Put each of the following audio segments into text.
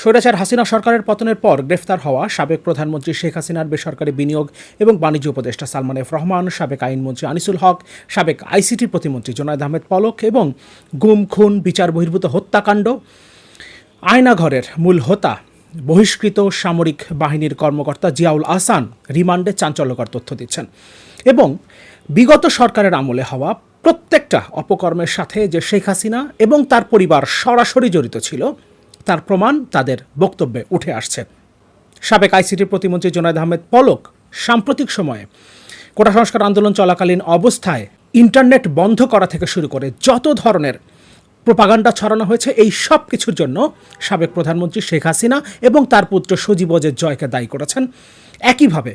স্বৈরাচার হাসিনা সরকারের পতনের পর গ্রেফতার হওয়া সাবেক প্রধানমন্ত্রী শেখ হাসিনার বেসরকারি বিনিয়োগ এবং বাণিজ্য উপদেষ্টা সালমান এফ রহমান, সাবেক আইনমন্ত্রী আনিসুল হক, সাবেক আইসিটি প্রতিমন্ত্রী জোনায়দ আহমেদ পলক এবং গুম, খুন, বিচার, বহির্ভূত হত্যাকাণ্ড, আয়নাঘরের মূল হোতা, বহিষ্কৃত সামরিক বাহিনীর কর্মকর্তা জিয়াউল আহসান রিমান্ডে চাঞ্চল্যকর তথ্য দিচ্ছেন। এবং বিগত সরকারের আমলে হওয়া প্রত্যেকটা অপকর্মের সাথে যে শেখ হাসিনা এবং তার পরিবার সরাসরি জড়িত ছিল তার প্রমাণ তাদের বক্তব্যে উঠে আসছে। সাবেক আইসিটি প্রতিমন্ত্রী জোনায়দ আহমেদ পলক সাম্প্রতিক সময়ে কোটা সংস্কার আন্দোলন চলাকালীন অবস্থায় ইন্টারনেট বন্ধ করা থেকে শুরু করে যত ধরনের প্রপাগান্ডা ছড়ানো হয়েছে, এই সব কিছুর জন্য সাবেক প্রধানমন্ত্রী শেখ হাসিনা এবং তার পুত্র সজীব অজের জয়কে দায়ী করেছেন। একইভাবে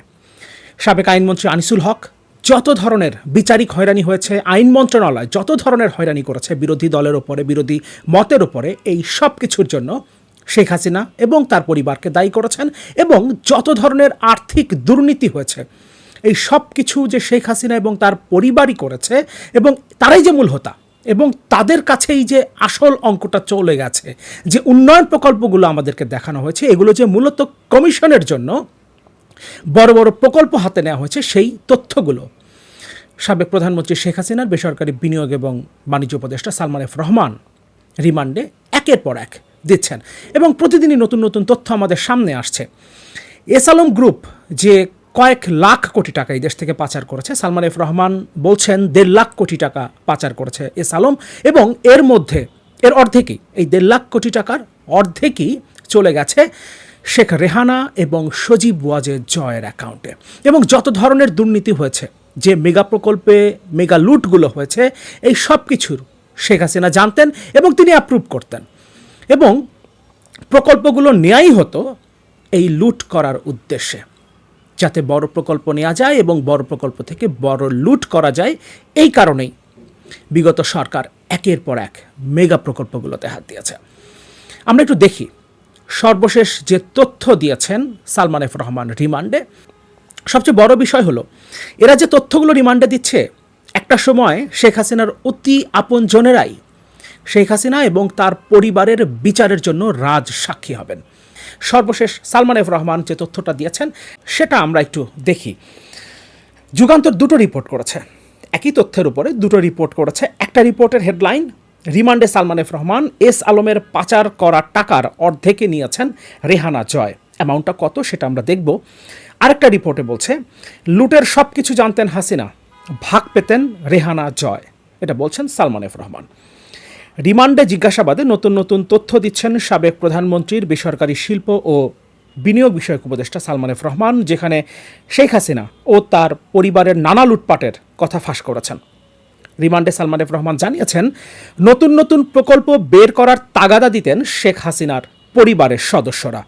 সাবেক আইনমন্ত্রী আনিসুল হক যত ধরনের বিচারিক হয়রানি হয়েছে, আইন মন্ত্রণালয় যত ধরনের হয়রানি করেছে, বিরোধী দলের ওপরে বিরোধী মতের ওপরে এই সব কিছুর জন্য শেখ হাসিনা এবং তার পরিবারকে দায়ী করেছেন এবং যত ধরনের আর্থিক দুর্নীতি হয়েছে, এই সব কিছু যে শেখ হাসিনা এবং তার পরিবারই করেছে এবং তারাই যে মূল হোতা এবং তাদের কাছেই যে আসল অঙ্কটা চলে গেছে, যে উন্নয়ন প্রকল্পগুলো আমাদেরকে দেখানো হয়েছে, এগুলো যে মূলত কমিশনের জন্য বড় বড় প্রকল্প হাতে নেওয়া হয়েছে, সেই তথ্যগুলো সাবেক প্রধানমন্ত্রী শেখ হাসিনার বেসরকারি বিনিয়োগ এবং বাণিজ্য উপদেষ্টা সালমান এফ রহমান রিমান্ডে একের পর এক দিচ্ছেন এবং প্রতিদিনই নতুন নতুন তথ্য আমাদের সামনে আসছে। এস আলম গ্রুপ যে কয়েক লাখ কোটি টাকা এই দেশ থেকে পাচার করেছে, সালমান এফ রহমান বলছেন দেড় লাখ কোটি টাকা পাচার করেছে এস আলম এবং এর মধ্যে, এর অর্ধেকই, এই দেড় লাখ কোটি টাকার অর্ধেকই চলে গেছে শেখ রেহানা এবং সজীব ওয়াজের জয়ের অ্যাকাউন্টে। এবং যত ধরনের দুর্নীতি হয়েছে যে মেগা প্রকল্পে মেগা লুটগুলো হয়েছে, এই সব কিছুর শেখ হাসিনা জানতেন এবং তিনি অ্যাপ্রুভ করতেন। এবং প্রকল্পগুলো নেয়াই হতো এই লুট করার উদ্দেশ্যে। যাতে বড় প্রকল্প নেওয়া যায় এবং বড় প্রকল্প থেকে বড় লুট করা যায়, এই কারণেই বিগত সরকার একের পর এক মেগা প্রকল্পগুলোতে হাত দিয়েছে। আমরা একটু দেখি। সর্বশেষ যে তথ্য দিয়েছেন সালমান এফ রহমান রিমান্ডে সবচেয়ে বড় বিষয় হলো, এরা যে তথ্যগুলো রিমান্ডে দিচ্ছে, একটা সময় শেখ হাসিনার অতি আপনজনেরাই শেখ হাসিনা এবং তার পরিবারের বিচারের জন্য রাজ সাক্ষী হবেন। সর্বশেষ সালমান এফ রহমান যে তথ্যটা দিয়েছেন, সেটা আমরা একটু দেখি। যুগান্তর দুটো রিপোর্ট করেছে। একই তথ্যের উপরে দুটো রিপোর্ট করেছে। একটা রিপোর্টের হেডলাইন, রিমান্ডে সালমান এফ রহমান, এস আলমের পাচার করা টাকার অর্ধেকে নিয়েছেন রেহানা জয়। অ্যামাউন্টটা কত সেটা আমরা দেখব। আরেকটা রিপোর্টে বলছে, লুটের সব কিছু জানতেন হাসিনা, ভাগ পেতেন রেহানা জয়। এটা বলছেন সালমান এফ রহমান। রিমান্ডে জিজ্ঞাসাবাদে নতুন নতুন তথ্য দিচ্ছেন সাবেক প্রধানমন্ত্রীর বেসরকারি শিল্প ও বিনিয়োগ বিষয়ক উপদেষ্টা সালমান এফ রহমান, যেখানে শেখ হাসিনা ও তার পরিবারের নানা লুটপাটের কথা ফাঁস করেছেন। রিমান্ডে সালমান এফ রহমান জানিয়েছেন, নতুন নতুন প্রকল্প বের করার তাগাদা দিতেন শেখ হাসিনার পরিবারের সদস্যরা।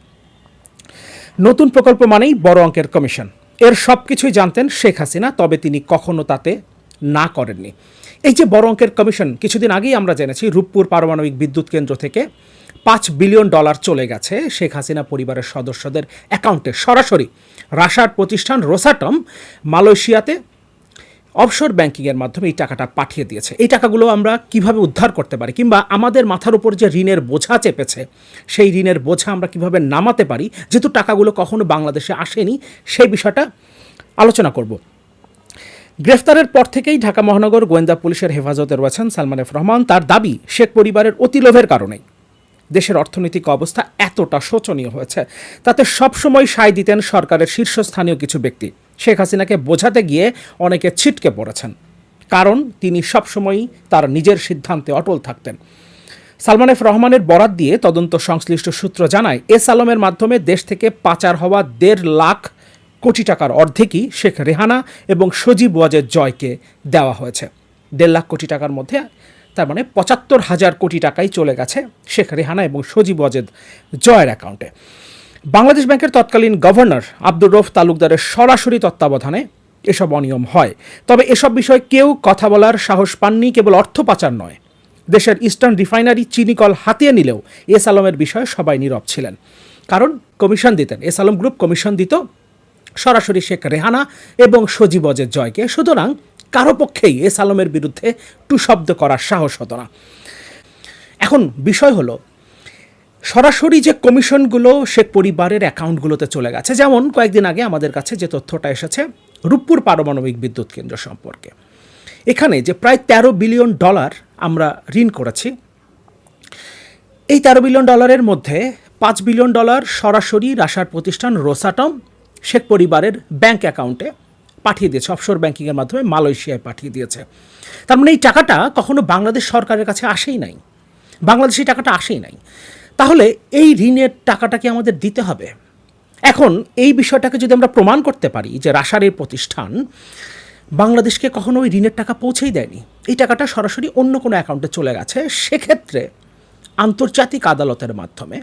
নতুন প্রকল্প মানেই বড় অঙ্কের কমিশন। এর সব কিছুই জানতেন শেখ হাসিনা, তবে তিনি কখনো তাতে না করেননি। এই যে বড় অঙ্কের কমিশন, কিছুদিন আগেই আমরা জেনেছি রূপপুর পারমাণবিক বিদ্যুৎ কেন্দ্র থেকে পাঁচ বিলিয়ন ডলার চলে গেছে শেখ হাসিনা পরিবারের সদস্যদের অ্যাকাউন্টে। সরাসরি রাশার প্রতিষ্ঠান রোসাটম মালয়েশিয়াতে অফশোর ব্যাংকিংয়ের মাধ্যমে এই টাকাটা পাঠিয়ে দিয়েছে। এই টাকাগুলো আমরা কীভাবে উদ্ধার করতে পারি কিংবা আমাদের মাথার উপর যে ঋণের বোঝা চেপেছে, সেই ঋণের বোঝা আমরা কীভাবে নামাতে পারি, যেহেতু টাকাগুলো কখনো বাংলাদেশে আসেনি, সেই বিষয়টা আলোচনা করব। গ্রেফতারের পর থেকেই ঢাকা মহানগর গোয়েন্দা পুলিশের হেফাজতে রয়েছেন সালমান এফ রহমান। তার দাবি, শেখ পরিবারের অতি লোভের কারণেই দেশের অর্থনৈতিক অবস্থা এতটা শোচনীয় হয়েছে, তাতে সবসময় সায় দিতেন সরকারের শীর্ষস্থানীয় কিছু ব্যক্তি। শেখ হাসিনাকে বোঝাতে গিয়ে অনেকে ছিটকে পড়েছেন। কারণ তিনি সবসময়ই তার নিজের সিদ্ধান্তে অটল থাকতেন। সালমান এফ রহমানের বরাত দিয়ে তদন্ত সংশ্লিষ্ট সূত্র জানায় এস আলমের মাধ্যমে দেশ থেকে পাচার হওয়া দেড় লাখ কোটি টাকার অর্ধেকই শেখ রেহানা এবং সজীব ওয়াজের জয়কে দেওয়া হয়েছে। দেড় লাখ কোটি টাকার মধ্যে তার মানে পঁচাত্তর হাজার কোটি টাকাই চলে গেছে শেখ রেহানা এবং সজীব ওয়াজেদ জয়ের অ্যাকাউন্টে। বাংলাদেশ ব্যাংকের তৎকালীন গভর্নর আব্দুর রফ তালুকদারের সরাসরি তত্ত্বাবধানে এসব অনিয়ম হয়। তবে এসব বিষয়ে কেউ কথা বলার সাহস পাননি, কেবল অর্থ পাচার নয়। দেশের ইস্টার্ন রিফাইনারি চিনিকল হাতিয়ে নিলেও এস আলমের বিষয়ে সবাই নীরব ছিলেন। কারণ কমিশন দিতেন এস আলম গ্রুপ কমিশন দিত সরাসরি শেখ রেহানা এবং সজীব অজের জয়কে। সুতরাং কারও পক্ষেই এস আলমের বিরুদ্ধে টু শব্দ করার সাহস হতো না। এখন বিষয় হলো সরাসরি যে কমিশনগুলো শেখ পরিবারের অ্যাকাউন্টগুলোতে চলে গেছে, যেমন কয়েকদিন আগে আমাদের কাছে যে তথ্যটা এসেছে, রূপপুর পারমাণবিক বিদ্যুৎ কেন্দ্র সম্পর্কে। এখানে যে প্রায় তেরো বিলিয়ন ডলার আমরা ঋণ করেছি, এই তেরো বিলিয়ন ডলারের মধ্যে পাঁচ বিলিয়ন ডলার সরাসরি রাশার প্রতিষ্ঠান রোসাটম শেখ পরিবারের ব্যাংক অ্যাকাউন্টে পাঠিয়ে দিয়েছে, অফশোর ব্যাংকিংয়ের মাধ্যমে মালয়েশিয়ায় পাঠিয়ে দিয়েছে। তার মানে এই টাকাটা কখনো বাংলাদেশ সরকারের কাছে আসেই নাই। বাংলাদেশ টাকাটা আসেই নাই। তাহলে এই ঋণের টাকাটা কি আমাদের দিতে হবে? এখন এই বিষয়টাকে যদি আমরা প্রমাণ করতে পারি যে এই প্রতিষ্ঠান বাংলাদেশকে কখনো ওই ঋণের টাকা পৌঁছেই দেয়নি, এই টাকাটা সরাসরি অন্য কোনো অ্যাকাউন্টে চলে গেছে, সেক্ষেত্রে আন্তর্জাতিক আদালতের মাধ্যমে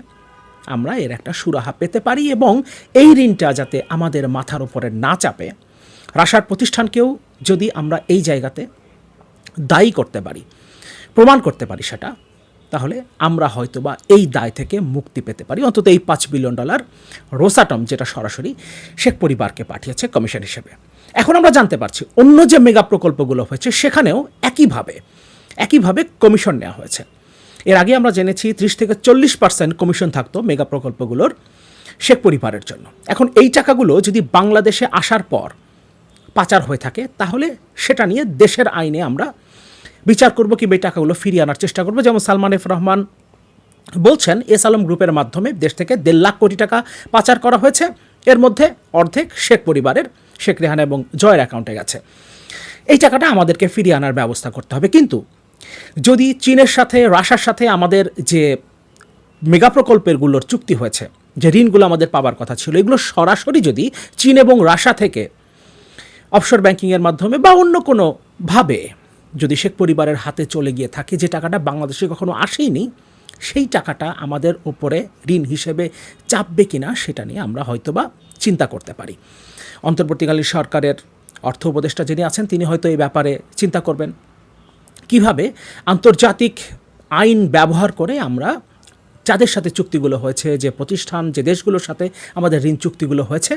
আমরা এর একটা সুরাহা পেতে পারি এবং এই ঋণটা যাতে আমাদের মাথার উপরে না চাপে রাশার প্রতিষ্ঠানকেও যদি আমরা এই জায়গাতে দায়ী করতে পারি, প্রমাণ করতে পারি সেটা তাহলে আমরা হয়তোবা এই দায় থেকে মুক্তি পেতে পারি। অন্তত এই পাঁচ বিলিয়ন ডলার রোসাটম যেটা সরাসরি শেখ পরিবারকে পাঠিয়েছে কমিশন হিসেবে। এখন আমরা জানতে পারছি, অন্য যে মেগা প্রকল্পগুলো হয়েছে, সেখানেও একইভাবে একইভাবে কমিশন নেওয়া হয়েছে। এর আগে আমরা জেনেছি ত্রিশ থেকে চল্লিশ পার্সেন্ট কমিশন থাকতো মেগা প্রকল্পগুলোর শেখ পরিবারের জন্য। এখন এই টাকাগুলো যদি বাংলাদেশে আসার পর পাচার হয়ে থাকে, তাহলে সেটা নিয়ে দেশের আইনে আমরা বিচার করব কিংবা এই টাকাগুলো ফিরিয়ে আনার চেষ্টা করব। যেমন সালমান এফ রহমান বলছেন এস আলম গ্রুপের মাধ্যমে দেশ থেকে দেড় লাখ কোটি টাকা পাচার করা হয়েছে। এর মধ্যে অর্ধেক শেখ পরিবারের, শেখ রেহানা এবং জয়ের অ্যাকাউন্টে গেছে। এই টাকাটা আমাদেরকে ফিরিয়ে আনার ব্যবস্থা করতে হবে। কিন্তু যদি চীনের সাথে রাশার সাথে আমাদের যে মেগা প্রকল্পেরগুলোর চুক্তি হয়েছে, যে ঋণগুলো আমাদের পাবার কথা ছিল, এগুলো সরাসরি যদি চীন এবং রাশা থেকে অফশোর ব্যাংকিংয়ের মাধ্যমে বা অন্য কোনো ভাবে যদি শেখ পরিবারের হাতে চলে গিয়ে থাকে, যে টাকাটা বাংলাদেশে কখনো আসেইনি, সেই টাকাটা আমাদের ওপরে ঋণ হিসেবে চাপবে কিনা সেটা নিয়ে আমরা হয়তোবা চিন্তা করতে পারি। অন্তর্বর্তীকালীন সরকারের অর্থ উপদেষ্টা যিনি আছেন, তিনি হয়তো এই ব্যাপারে চিন্তা করবেন। কীভাবে আন্তর্জাতিক আইন ব্যবহার করে আমরা যাদের সাথে চুক্তিগুলো হয়েছে, যে প্রতিষ্ঠান, যে দেশগুলোর সাথে আমাদের ঋণ চুক্তিগুলো হয়েছে,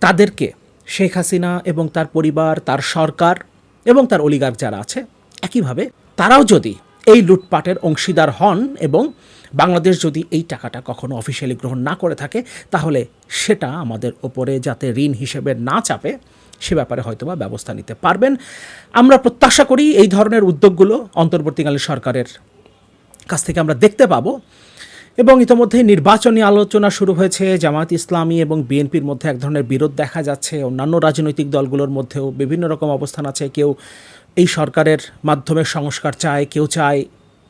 তাদেরকে শেখ হাসিনা এবং তার পরিবার, তার সরকার এবং তার অলিগার যারা আছে, একইভাবে তারাও যদি এই লুটপাটের অংশীদার হন এবং বাংলাদেশ যদি এই টাকাটা কখনো অফিসিয়ালি গ্রহণ না করে থাকে, তাহলে সেটা আমাদের ওপরে যাতে ঋণ হিসেবে না চাপে, সে ব্যাপারে হয়তোবা ব্যবস্থা নিতে পারবেন। আমরা প্রত্যাশা করি এই ধরনের উদ্যোগগুলো অন্তর্বর্তীকালীন সরকারের কাছ থেকে আমরা দেখতে পাবো। এবং ইতোমধ্যেই নির্বাচনী আলোচনা শুরু হয়েছে। জামায়াত ইসলামী এবং বিএনপির মধ্যে এক ধরনের বিরোধ দেখা যাচ্ছে। অন্যান্য রাজনৈতিক দলগুলোর মধ্যেও বিভিন্ন রকম অবস্থান আছে। কেউ এই সরকারের মাধ্যমে সংস্কার চায়, কেউ চায়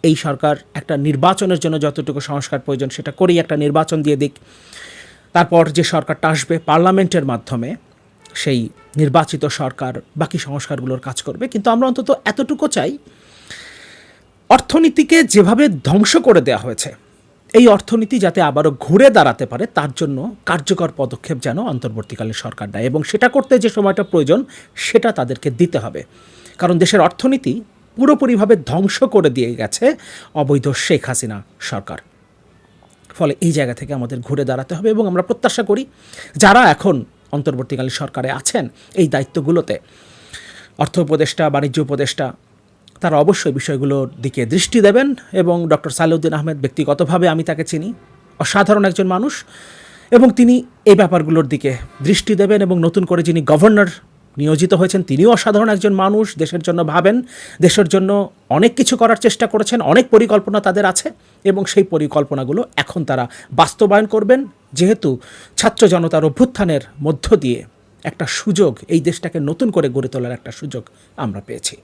এই সরকার একটা নির্বাচনের জন্য যতটুকু সংস্কার প্রয়োজন সেটা করেই একটা নির্বাচন দিয়ে দিক। তারপর যে সরকারটা আসবে পার্লামেন্টের মাধ্যমে, সেই নির্বাচিত সরকার বাকি সংস্কারগুলোর কাজ করবে। কিন্তু আমরা অন্তত এতটুকু চাই, অর্থনীতিকে যেভাবে ধ্বংস করে দেওয়া হয়েছে এই অর্থনীতি যাতে আবারও ঘুরে দাঁড়াতে পারে, তার জন্য কার্যকর পদক্ষেপ যেন অন্তর্বর্তীকালীন সরকার নেয় এবং সেটা করতে যে সময়টা প্রয়োজন, সেটা তাদেরকে দিতে হবে। কারণ দেশের অর্থনীতি পুরোপুরিভাবে ধ্বংস করে দিয়ে গেছে অবৈধ শেখ হাসিনা সরকার। ফলে এই জায়গা থেকে আমাদের ঘুরে দাঁড়াতে হবে এবং আমরা প্রত্যাশা করি, যারা এখন অন্তর্বর্তীকালীন সরকারে আছেন, এই দায়িত্বগুলোতে অর্থ উপদেষ্টা, বাণিজ্য উপদেষ্টা তারা অবশ্যই বিষয়গুলোর দিকে দৃষ্টি দেবেন এবং ডক্টর সালেউদ্দিন আহমেদ ব্যক্তিগতভাবে আমি তাকে চিনি, অসাধারণ একজন মানুষ এবং তিনি এই ব্যাপারগুলোর দিকে দৃষ্টি দেবেন এবং নতুন করে যিনি গভর্নর নিয়োজিত হয়েছেন, তিনিও অসাধারণ একজন মানুষ, দেশের জন্য ভাবেন, দেশের জন্য অনেক কিছু করার চেষ্টা করেছেন, অনেক পরিকল্পনা তাদের আছে এবং সেই পরিকল্পনাগুলো এখন তারা বাস্তবায়ন করবেন। যেহেতু ছাত্র জনতার অভ্যুত্থানের মধ্য দিয়ে একটা সুযোগ এই দেশটাকে নতুন করে গড়ে তোলার একটা সুযোগ আমরা পেয়েছি।